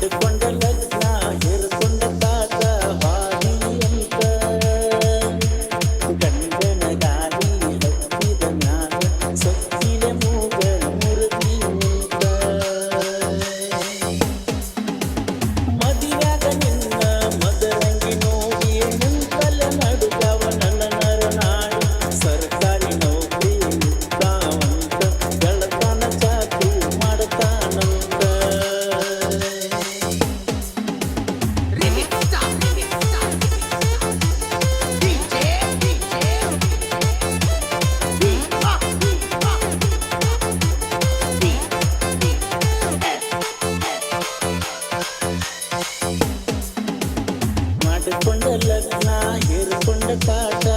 the wonderland. கொண்ட லக்னா ஏறு கொண்ட காட்டா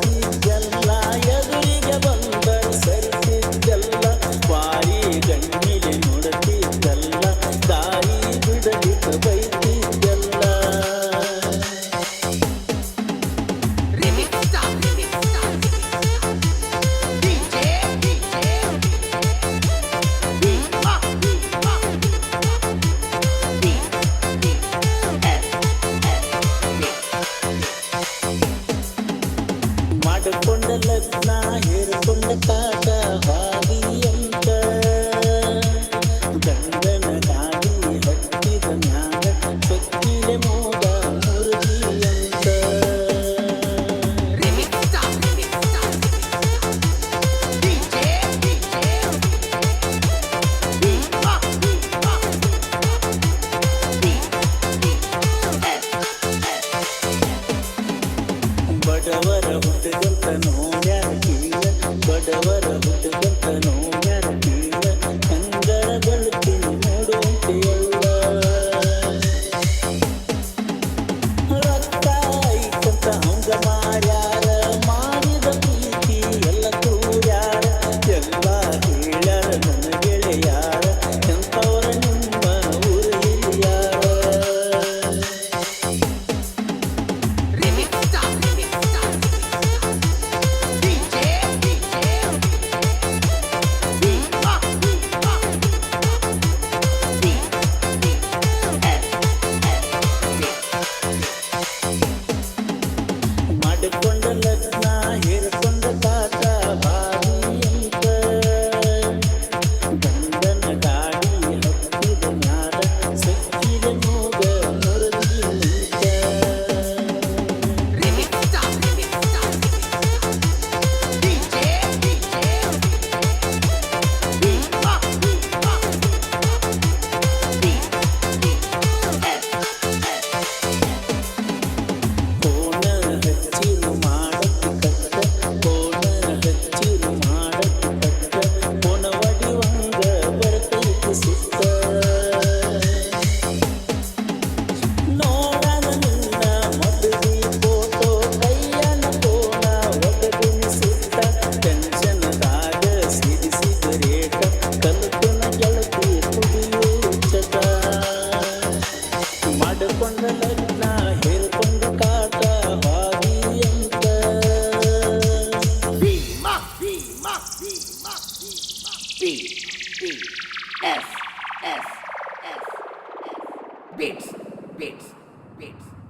ಬಡವರ ಹುಟ್ಟುಗಂತನು ಯಾರ ಕೀಳ ಅಂಗಳಗಳು Bits. Bits. Bits.